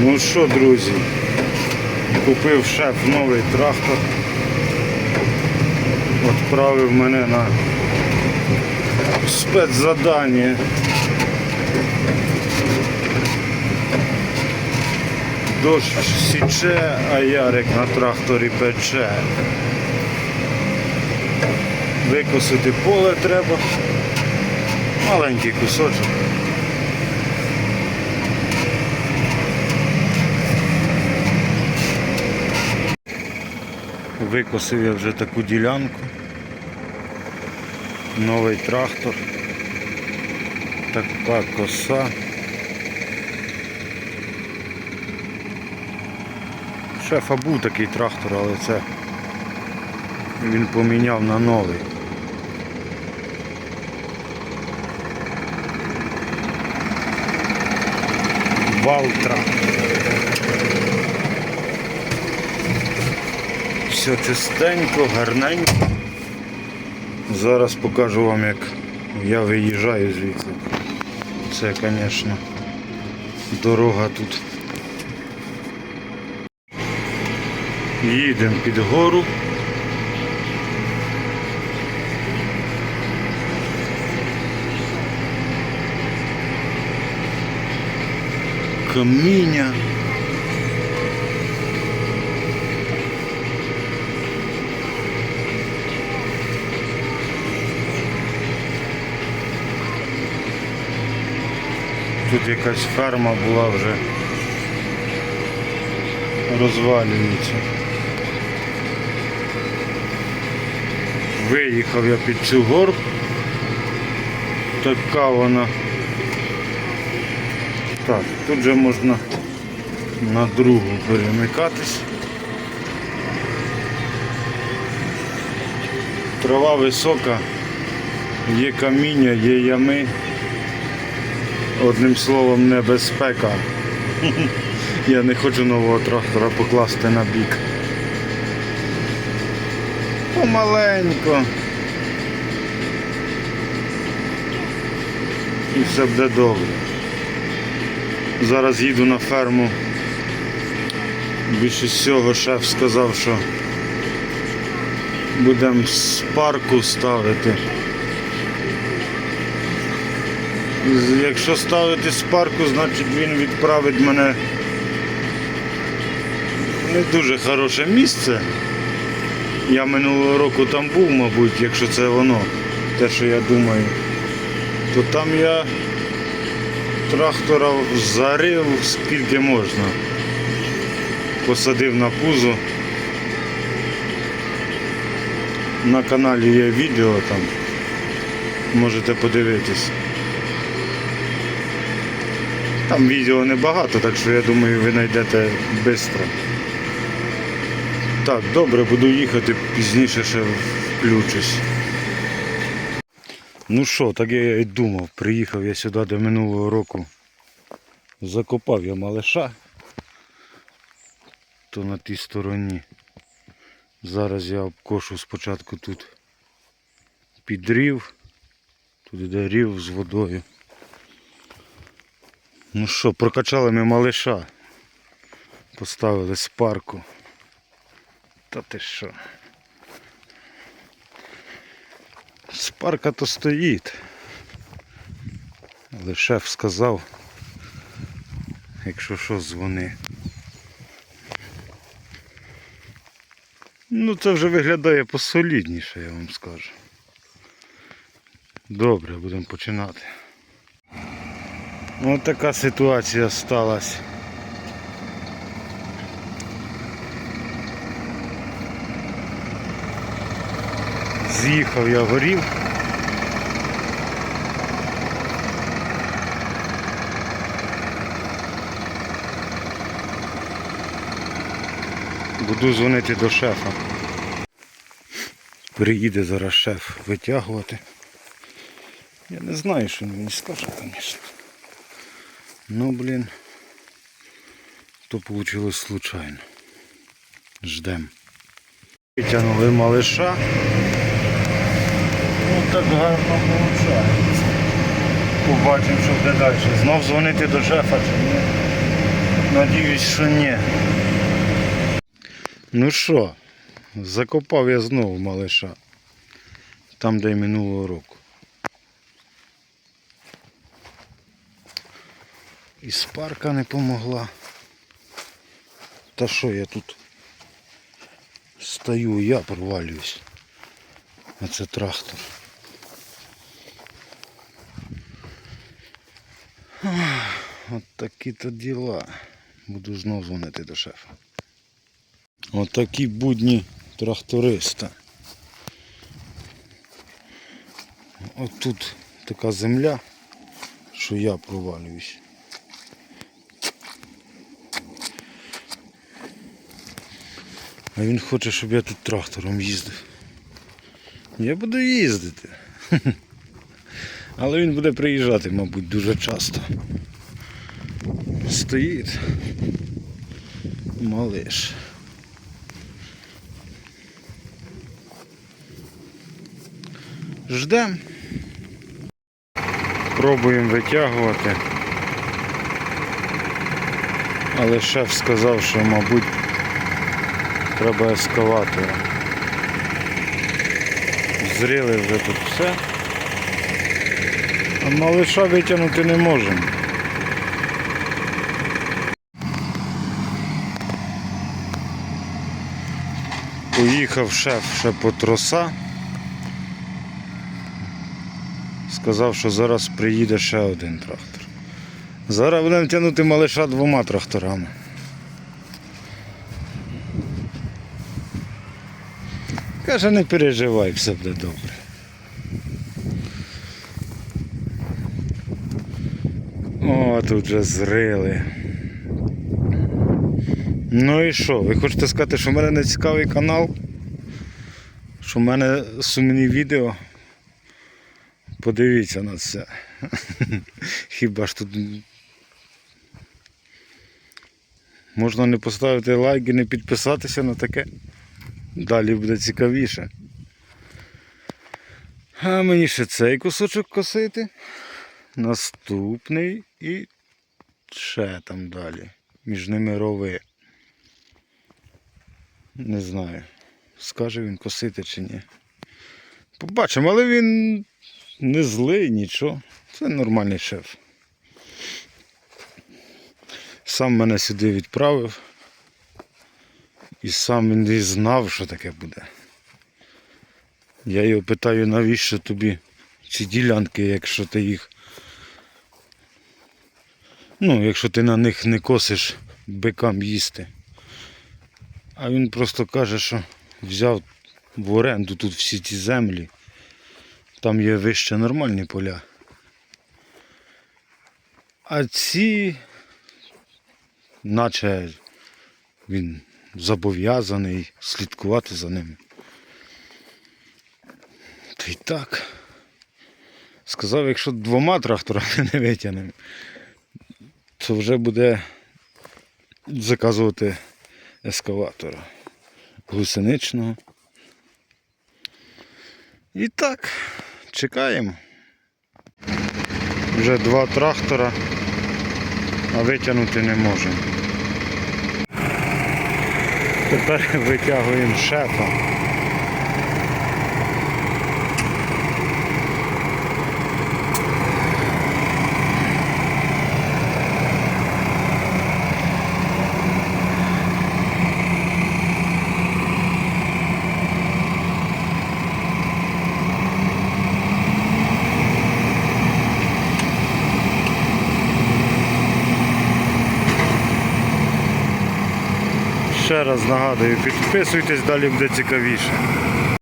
Ну що, друзі, купив шеф новий трактор. Відправив мене на спецзадання. Дощ січе, а ярик на тракторі пече. Викосити поле треба. Маленький кусочок. Викосив я вже таку ділянку. Новий трактор. Така коса. Шефа був такий трактор, але це він поміняв на новий. Валтра. Все чистенько, гарненько. Зараз покажу вам, як я виїжджаю звідси. Це, звісно, дорога тут. Їдемо під гору. Каміння. Тут якась ферма була вже розвалюється. Виїхав я під цю горку. Така вона. Так, тут же можна на другу перемикатись. Трава висока, є каміння, є ями. Одним словом, небезпека. Я не хочу нового трактора покласти на бік. Помаленько. І все буде добре. Зараз їду на ферму. Більше всього шеф сказав, що будемо з парку ставити. Якщо ставити з парку, значить він відправить мене в не дуже хороше місце. Я минулого року там був, мабуть, якщо це воно, те, що я думаю, то там я трактора зарив скільки можна. Посадив на пузо. На каналі є відео там. Можете подивитись. Там відео небагато, так що я думаю ви знайдете швидко. Так, добре, буду їхати, пізніше ще включусь. Ну що, так я й думав, приїхав я сюди до минулого року. Закопав я малиша. То на тій стороні. Зараз я обкошу спочатку тут під рів. Тут іде рів з водою. Ну що, прокачали ми малиша. Поставили з парку. Та ти що? З парка то стоїть. Але шеф сказав, якщо що, дзвони. Ну це вже виглядає посолідніше, я вам скажу. Добре, будемо починати. Ось така ситуація сталася. З'їхав я горів. Буду дзвонити до шефа. Приїде зараз шеф витягувати. Я не знаю, що він мені скаже, звісно. Ну, блін, то вийшло случайно. Ждем. Витягнули малиша. Ну так гарно виходить. Побачимо, що буде далі. Знов дзвонити до шефа чи ні. Надіюсь, що ні. Ну що, закопав я знову малиша. Там, де й минулого року. І спарка не помогла. Та що я тут стою, я провалююсь. А це трактор. От такі то діла. Буду знов дзвонити до шефа. От такі будні тракториста. От тут така земля, що я провалююсь. А він хоче, щоб я тут трактором їздив. Я буду їздити. Але він буде приїжджати, мабуть, дуже часто. Стоїть. Малиш. Ждем. Пробуємо витягувати. Але шеф сказав, що, мабуть, треба ескаватора. Зріли вже тут все. А малиша витягнути не можемо. Поїхав шеф ще по троса. Сказав, що зараз приїде ще один трактор. Зараз будемо тягнути малиша двома тракторами. Каже, не переживай, все буде добре. О, тут вже зрили. Ну і що? Ви хочете сказати, що в мене не цікавий канал? Що в мене сумні відео? Подивіться на це. Хіба ж тут можна не поставити лайк і не підписатися на таке? Далі буде цікавіше. А мені ще цей кусочок косити. Наступний і ще там далі. Між ними рови. Не знаю, скаже він косити чи ні. Побачимо, але він не злий, нічого. Це нормальний шеф. Сам мене сюди відправив. І сам він і знав, що таке буде. Я його питаю, навіщо тобі ці ділянки, якщо ти їх. Ну, якщо ти на них не косиш бикам їсти. А він просто каже, що взяв в оренду тут всі ці землі. Там є вище нормальні поля. А ці, наче він зобов'язаний слідкувати за ними. Та й так. Сказав, якщо двома тракторами не витягнемо, то вже буде заказувати ескаватора гусеничного. І так, чекаємо. Вже два трактора, а витягнути не можемо. Тепер витягуємо шефа. Ще раз нагадую, підписуйтесь, далі буде цікавіше.